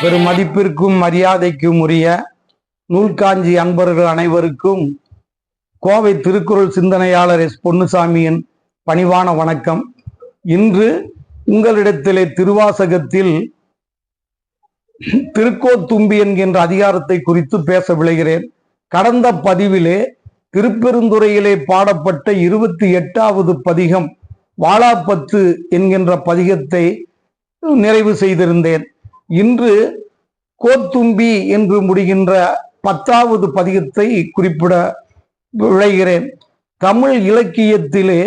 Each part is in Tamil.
பெரும் மதிப்பிற்கும் மரியாதைக்கும் உரிய நூல்காஞ்சி அன்பர்கள் அனைவருக்கும் கோவை திருக்குறள் சிந்தனையாளர் எஸ் பொன்னுசாமியின் பணிவான வணக்கம். இன்று உங்களிடத்திலே திருவாசகத்தில் திருக்கோத்தும்பி என்கின்ற அதிகாரத்தை குறித்து பேச விளைகிறேன். கடந்த பதிவிலே திருப்பெருந்துறையிலே பாடப்பட்ட இருபத்தி எட்டாவது பதிகம் வாழாப்பத்து என்கின்ற பதிகத்தை நிறைவு செய்திருந்தேன். இன்று கோத்தும்பி என்று முடிகின்ற பத்தாவது பதிகத்தை குறிப்பிட விளைகிறேன் தமிழ் இலக்கியத்திலே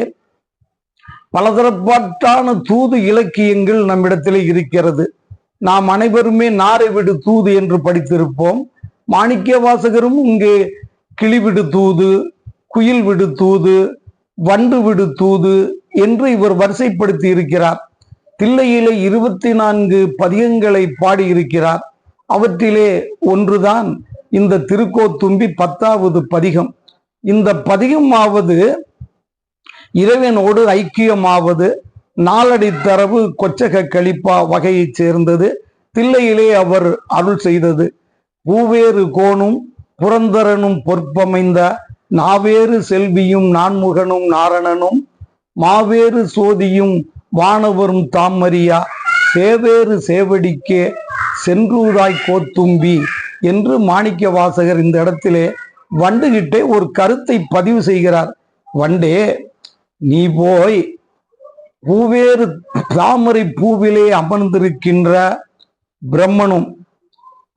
பலதரப்பாட்டான தூது இலக்கியங்கள் நம்மிடத்திலே இருக்கிறது. நாம் அனைவருமே நாரை விடு தூது என்று படித்திருப்போம். மாணிக்க வாசகரும் இங்கே கிளிவிடு தூது குயில் விடு தூது வண்டு விடு தூது என்று இவர் வரிசைப்படுத்தி இருக்கிறார். தில்லையிலே இருபத்தி நான்கு பதிகங்களை பாடியிருக்கிறார். அவற்றிலே ஒன்றுதான் இந்த திருக்கோத்தும்பி பத்தாவது பதிகம். இந்த பதிகமாவது இறைவனோடு ஐக்கியமாவது நாலடி தரவு கொச்சக கழிப்பா வகையைச் சேர்ந்தது. தில்லையிலே அவர் அருள் செய்தது. பூவேறு கோணும் புரந்தரனும் பொற்பமைந்த நாவேறு செல்வியும் நான்முகனும் நாரணனும் மாவேறு சோதியும் வானவரும் தாமரியா சேவேறு சேவடிக்கே சென்றூதாய் கோத்தும்பி என்று மாணிக்க வாசகர் இந்த இடத்திலே வண்டுகிட்டே ஒரு கருத்தை பதிவு செய்கிறார். வண்டே நீ போய் பூவேறு தாமரை பூவிலே அமர்ந்திருக்கின்ற பிரம்மனும்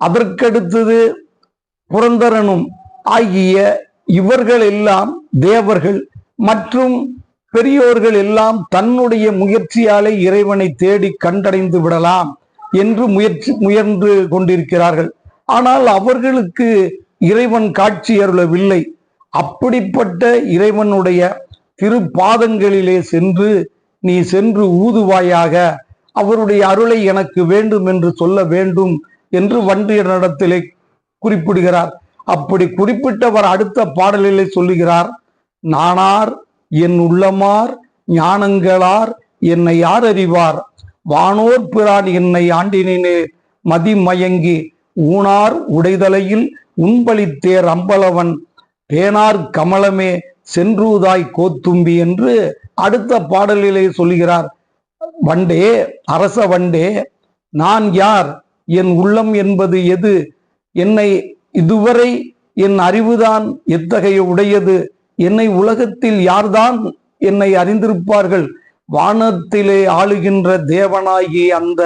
அதற்கடுத்தது புரந்தரனும் ஆகிய இவர்கள் எல்லாம் தேவர்கள் மற்றும் பெரியோர்கள் எல்லாம் தன்னுடைய முயற்சியாலே இறைவனை தேடி கண்டடைந்து விடலாம் என்று முயற்சி முயன்று கொண்டிருக்கிறார்கள். ஆனால் அவர்களுக்கு இறைவன் காட்சி அருளவில்லை. அப்படிப்பட்ட இறைவனுடைய திருப்பாதங்களிலே சென்று நீ சென்று ஊதுவாயாக அவருடைய அருளை எனக்கு வேண்டும் என்று சொல்ல வேண்டும் என்று வன்றியனிடத்திலே குறிப்பிடுகிறார். அப்படி குறிப்பிட்டவர் அடுத்த பாடலிலே சொல்லுகிறார் நானார் என் உள்ளமார் ஞானங்களார் என்னை யார் அறிவார் வானோர் பிரான் என்னை ஆண்டினே மதிமயங்கி ஊனார் உடைதலையில் உண்பளித்தேர் அம்பலவன். பேனார் கமலமே சென்றூதாய் கோத்தும்பி என்று அடுத்த பாடலிலே சொல்லுகிறார் வண்டே அரச வண்டே நான் யார்? என் உள்ளம் என்பது எது? என்னை இதுவரை என் அறிவுதான் எத்தகைய உடையது? என்னை உலகத்தில் யார்தான் என்னை அறிந்திருப்பார்கள்? வானத்திலே ஆளுகின்ற தேவனாகி அந்த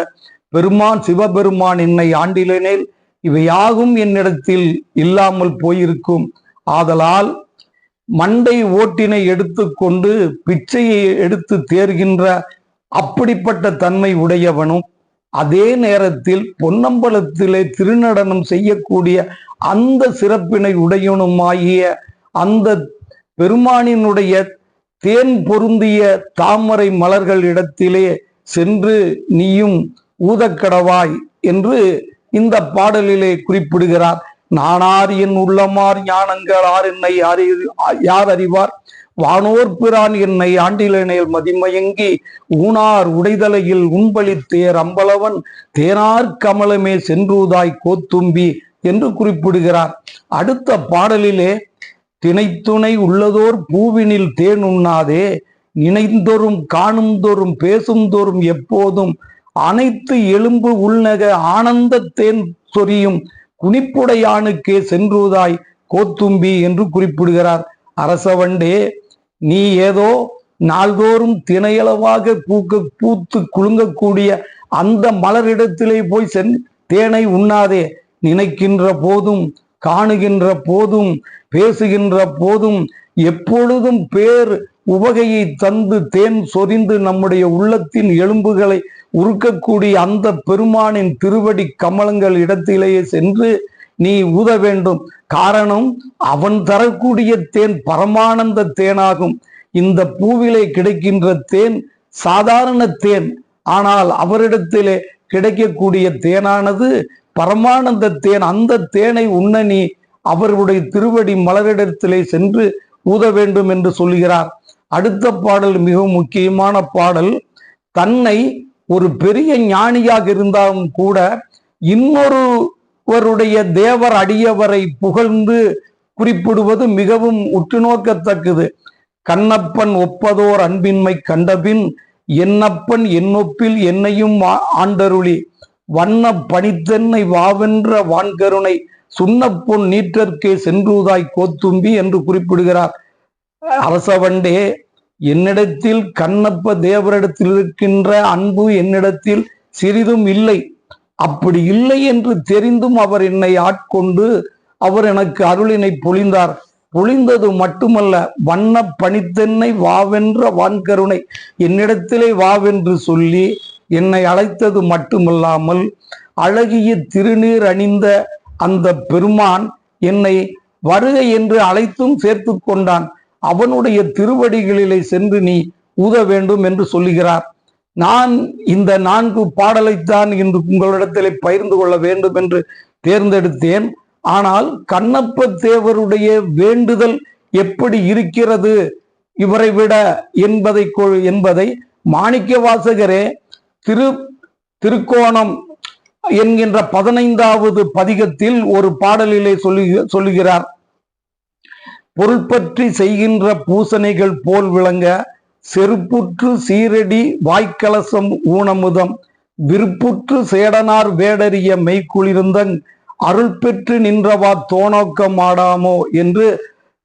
பெருமான் சிவபெருமான் என்னை ஆண்டிலேனேல் இவையாகும் என்னிடத்தில் இல்லாமல் போயிருக்கும். ஆதலால் மண்டை ஓட்டினை எடுத்துக்கொண்டு பிச்சையை எடுத்து தேர்கின்ற அப்படிப்பட்ட தன்மை உடையவனும் அதே நேரத்தில் பொன்னம்பலத்திலே திருநடனம் செய்யக்கூடிய அந்த சிறப்பினை உடையவனுமாகிய அந்த பெருமானினுடைய தேன் பொருந்திய தாமரை மலர்கள் இடத்திலே சென்று நீயும் ஊதக்கடவாய் என்று இந்த பாடலிலே குறிப்பிடுகிறார். நானார் என் உள்ளமார் ஞானங்கள் ஆர் என்னை அறி யார் அறிவார்? வானோர் பிரான் என்னை ஆண்டிலனேல் மதிமயங்கி ஊனார் உடைதலையில் உண்பளித்தேர் அம்பலவன் தேனார் கமலமே சென்றுதாய் கோத்தும்பி என்று குறிப்பிடுகிறார். அடுத்த பாடலிலே திணைத்துணை உள்ளதோர் பூவினில் தேன் உண்ணாதே நினைந்தோறும் காணும் தோறும் பேசும் தோறும் எப்போதும் அனைத்து எலும்பு உள்நக ஆனந்த தேன் சொரியும் குனிப்புடையானுக்கே சென்றுதாய் கோத்தும்பி என்று குறிப்பிடுகிறார். அரசவண்டே நீ ஏதோ நாள்தோறும் திணையளவாக பூக்க பூத்து குலுங்கக்கூடிய அந்த மலரிடத்திலே போய் சென் தேனை உண்ணாதே. நினைக்கின்ற போதும் காணுகின்ற போதும் பேசுகின்ற போதும் எப்பொழுதும் பேர் உவகையை தந்து தேன் சொரிந்து நம்முடைய உள்ளத்தின் எலும்புகளை உருக்கக்கூடிய அந்த பெருமானின் திருவடி கமலங்கள் இடத்திலேயே சென்று நீ ஊத வேண்டும். காரணம் அவன் தரக்கூடிய தேன் பரமானந்த தேனாகும். இந்த பூவிலே கிடைக்கின்ற தேன் சாதாரண தேன். ஆனால் அவரிடத்திலே கிடைக்கக்கூடிய தேனானது பரமானந்த தேன் அந்த தேனை உண்ண நீ அவர்களுடைய திருவடி மலரிடத்திலே சென்று ஊத வேண்டும் என்று சொல்கிறார் அடுத்த பாடல் மிகவும் முக்கியமான பாடல். தன்னை ஒரு பெரிய ஞானியாக இருந்தாலும் கூட இன்னொருவருடைய தேவர் அடியவரை புகழ்ந்து குறிப்பிடுவது மிகவும் உற்று நோக்கத்தக்கது. கண்ணப்பன் ஒப்பதோர் அன்பின்மை கண்டபின் என்னப்பன் என்னொப்பில் என்னையும் ஆண்டருளி. வண்ண பணித்தென்னை வாவென்ற வான்கருணை சுண்ணப்பொன் நீற்றற்கே சென்றுதாய் கோத்தும்பி என்று குறிப்பிடுகிறார். அரசவண்டே என்னிடத்தில் கண்ணப்ப தேவரிடத்தில் இருக்கின்ற அன்பு என்னிடத்தில் சிறிதும் இல்லை. அப்படி இல்லை என்று தெரிந்தும் அவர் என்னை ஆட்கொண்டு அவர் எனக்கு அருளினை பொழிந்தார். பொழிந்தது மட்டுமல்ல வண்ண பணித்தென்னை வாவென்ற வான்கருணை என்னிடத்திலே வாவென்று சொல்லி என்னை அழைத்தது மட்டுமல்லாமல் அழகிய திருநீர் அணிந்த அந்த பெருமான் என்னை வருகை என்று அழைத்தும் சேர்த்து கொண்டான். அவனுடைய திருவடிகளிலே சென்று நீ ஊத வேண்டும் என்று சொல்லுகிறார். நான் இந்த நான்கு பாடலைத்தான் இன்று உங்களிடத்திலே பகிர்ந்து கொள்ள வேண்டும் என்று தேர்ந்தெடுத்தேன். ஆனால் கண்ணப்ப தேவருடைய வேண்டுதல் எப்படி இருக்கிறது? இவரை விட என்பதை என்பதை மாணிக்க வாசகரே திரு திருக்கோணம் என்கின்ற பதினைந்தாவது பதிகத்தில் ஒரு பாடலிலே சொல்லு சொல்லுகிறார். பொருள்பற்றி செய்கின்ற பூசணைகள் போல் விளங்க செருப்புற்று சீரடி வாய்க்கலசம் ஊனமுதம் விருப்புற்று சேடனார் வேடறிய மெய்க்குளிர்ந்தங் அருள் பெற்று நின்றவா தோணோக்கம் ஆடாமோ என்று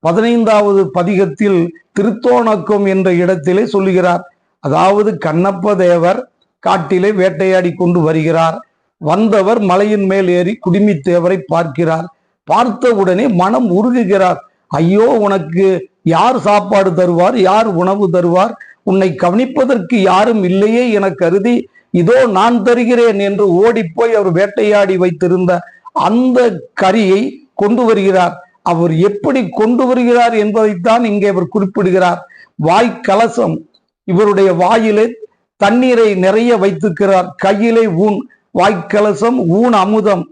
பதினைந்தாவது பதிகத்தில் திருத்தோணக்கம் என்ற இடத்திலே சொல்லுகிறார். அதாவது கண்ணப்ப தேவர் காட்டிலே வேட்டையாடி கொண்டு வருகிறார். வந்தவர் மலையின் மேல் ஏறி குடிமித் தேவரை பார்க்கிறார். பார்த்தவுடனே மனம் உருகுகிறார். ஐயோ உனக்கு யார் சாப்பாடு தருவார்? யார் உணவு தருவார்? உன்னை கவனிப்பதற்கு யாரும் இல்லையே என கருதி இதோ நான் தருகிறேன் என்று ஓடிப்போய் அவர் வேட்டையாடி வைத்திருந்த அந்த கரியை கொண்டு வருகிறார். அவர் எப்படி கொண்டு வருகிறார் என்பதைத்தான் இங்கே அவர் குறிப்பிடுகிறார். வாய் கலசம் இவருடைய வாயிலே தண்ணீரை நிறைய வைத்திருக்கிறார். கையிலே ஊன் வாய்க்கலசம் ஊன் அமுதம்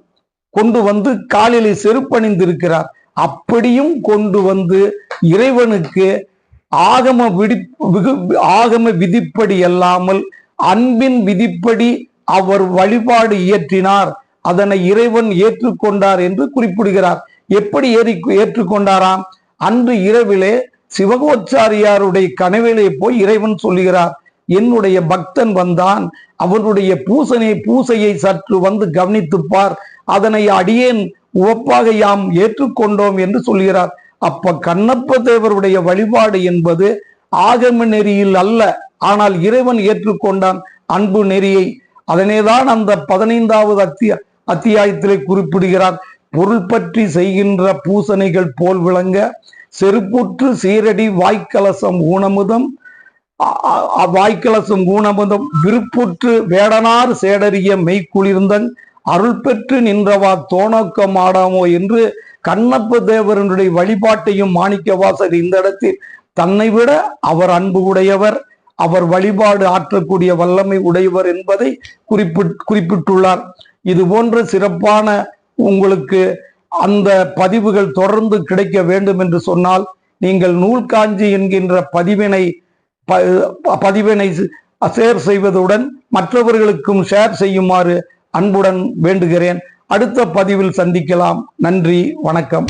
கொண்டு வந்து காலிலே செருப்பணிந்திருக்கிறார். அப்படியும் கொண்டு வந்து இறைவனுக்கு ஆகம விடி விகு- ஆகம விதிப்படி அல்லாமல் அன்பின் விதிப்படி அவர் வழிபாடு இயற்றினார். அதனை இறைவன் ஏற்றுக்கொண்டார் என்று குறிப்பிடுகிறார். எப்படி ஏறி ஏற்றுக்கொண்டாராம்? அன்று இரவிலே சிவகோச்சாரியாருடைய கனவிலே போய் இறைவன் சொல்லுகிறார். என்னுடைய பக்தன் வந்தான். அவனுடைய பூசனை பூசையை சற்று வந்து கவனித்துப்பார். அதனை அடியேன் உவப்பாக யாம் ஏற்றுக்கொண்டோம் என்று சொல்கிறார். அப்ப கண்ணப்ப தேவருடைய வழிபாடு என்பது ஆகம நெறியில் அல்ல. ஆனால் இறைவன் ஏற்றுக்கொண்டான் அன்பு நெறியை. அதனேதான் அந்த பதினைந்தாவது அத்திய அத்தியாயத்திலே குறிப்பிடுகிறார். பொருள் பற்றி செய்கின்ற பூசணைகள் போல் விளங்க செருப்புற்று சீரடி வாய்க்கலசம் ஊனமுதம் வாய்க்கலசம் ஊனமுதம் விருப்புற்று வேடனார் சேடறிய மெய்க்குளிர்ந்தன் அருள் பெற்று நின்றவா தோணக்கம் ஆடாமோ என்று கண்ணப்ப தேவரனுடைய வழிபாட்டையும் மாணிக்கவாசர் இந்த இடத்தில் தன்னை விட அவர் அன்பு உடையவர் அவர் வழிபாடு ஆற்றக்கூடிய வல்லமை உடையவர் என்பதை குறிப்பிட் குறிப்பிட்டுள்ளார். இது போன்ற சிறப்பான உங்களுக்கு அந்த பதிவுகள் தொடர்ந்து கிடைக்க வேண்டும் என்று சொன்னால் நீங்கள் நூல்காஞ்சி என்கின்ற பதிவினை பதிவினை ஷேர் செய்வதுடன் மற்றவர்களுக்கும் ஷேர் செய்யுமாறு அன்புடன் வேண்டுகிறேன். அடுத்த பதிவில் சந்திக்கலாம். நன்றி வணக்கம்.